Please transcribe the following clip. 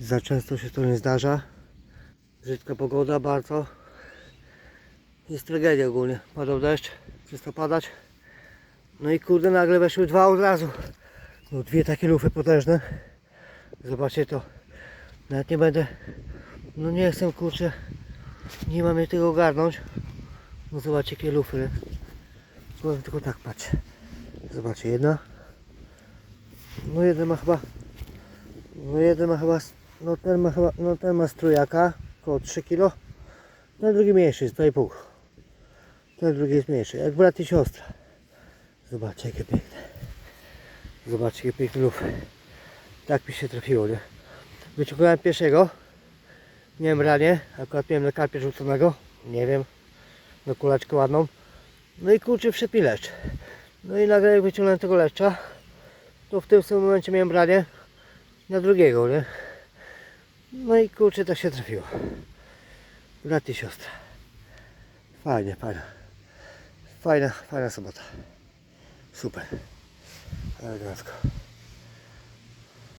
Za często się to nie zdarza. Brzydka pogoda bardzo. Jest tragedia ogólnie. Padał deszcz, przestał padać. No i kurde nagle weszły dwa od razu. No dwie takie lufy potężne. Zobaczcie to. Nawet nie będę. No nie chcę kurczę. Nie mam tego ogarnąć. No zobaczcie jakie lufy. nie? Tylko, tak patrzę. Zobaczcie, jedna. No jeden ma chyba. No jeden ma chyba. No ten ma chyba. No ten ma strójaka. Około 3 kg. No drugi mniejszy jest 2,5. Ten drugi jest mniejszy. Jak brat i siostra. Zobaczcie jakie piękne. Zobaczcie jakie piękne lufy. Tak mi się trafiło, nie? Wyciągnąłem pierwszego. Miałem branie. Akurat miałem na karpie rzuconego. Nie wiem. Na kulaczkę ładną. No i kurczę wszedł leszcz. No i nagle jak wyciągnąłem tego leszcza, to w tym samym momencie miałem branie na drugiego, nie? No i kurczę tak się trafiło. Brat i siostra. Fajnie, fajna. Fajna, fajna sobota. Super. Elegancko.